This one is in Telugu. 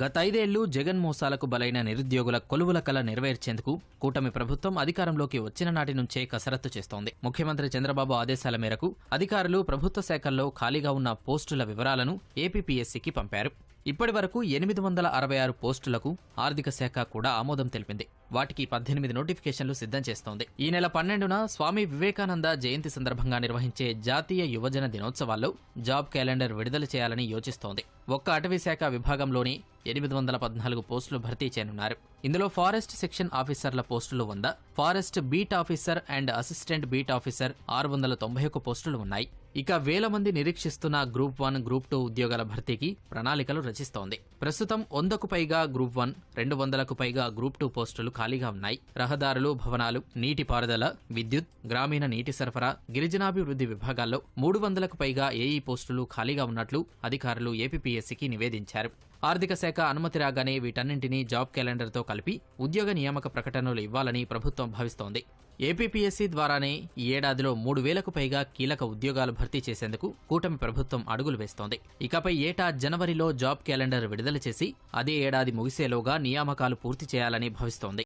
గత ఐదేళ్ళు జగన్ మోసాలకు బలైన నిరుద్యోగుల కొలువుల కల నెరవేర్చేందుకు కూటమి ప్రభుత్వం అధికారంలోకి వచ్చిన నాటి నుంచే కసరత్తు చేస్తోంది. ముఖ్యమంత్రి చంద్రబాబు ఆదేశాల మేరకు అధికారులు ప్రభుత్వ శాఖల్లో ఖాళీగా ఉన్న పోస్టుల వివరాలను ఏపీపీఎస్సీకి పంపారు. ఇప్పటి వరకు ఎనిమిది వందల అరవై ఆరు పోస్టులకు ఆర్థిక శాఖ కూడా ఆమోదం తెలిపింది. వాటికి పద్దెనిమిది నోటిఫికేషన్లు సిద్ధం చేస్తోంది. ఈ నెల పన్నెండున స్వామి వివేకానంద జయంతి సందర్భంగా నిర్వహించే జాతీయ యువజన దినోత్సవాల్లో జాబ్ క్యాలెండర్ విడుదల చేయాలని యోచిస్తోంది. ఒక్క అటవీ శాఖ విభాగంలోని ఎనిమిది వందల పద్నాలుగు పోస్టులు భర్తీ చేయనున్నారు. ఇందులో ఫారెస్ట్ సెక్షన్ ఆఫీసర్ల పోస్టులు వంద forest beat officer and assistant beat officer ఆరు వందల తొంభై ఒక్క పోస్టులు ఉన్నాయి. ఇక వేల మంది నిరీక్షిస్తున్న గ్రూప్ వన్ గ్రూప్ టూ ఉద్యోగాల భర్తీకి ప్రణాళికలు రచిస్తోంది. ప్రస్తుతం వందకు పైగా గ్రూప్ వన్ రెండు వందలకు పైగా గ్రూప్ టూ పోస్టులు ఖాళీగా ఉన్నాయి. రహదారులు భవనాలు నీటిపారుదల విద్యుత్ గ్రామీణ నీటి సరఫరా గిరిజనాభివృద్ధి విభాగాల్లో మూడు వందలకు పైగా ఏఈ పోస్టులు ఖాళీగా ఉన్నట్లు అధికారులు ఏపీపీఎస్సీకి నివేదించారు. ఆర్థిక శాఖ అనుమతి రాగానే వీటన్నింటినీ జాబ్ క్యాలెండర్తో కలిపి ఉద్యోగ నియామక ప్రకటనలు ఇవ్వాలని ప్రభుత్వం భావిస్తోంది. ఏపీపీఎస్సీ ద్వారానే ఈ ఏడాదిలో మూడు వేలకు పైగా కీలక ఉద్యోగాలు భర్తీ చేసేందుకు కూటమి ప్రభుత్వం అడుగులు వేస్తోంది. ఇకపై ఏటా జనవరిలో జాబ్ క్యాలెండర్ విడుదల చేసి అదే ఏడాది ముగిసేలోగా నియామకాలు పూర్తి చేయాలని భావిస్తోంది.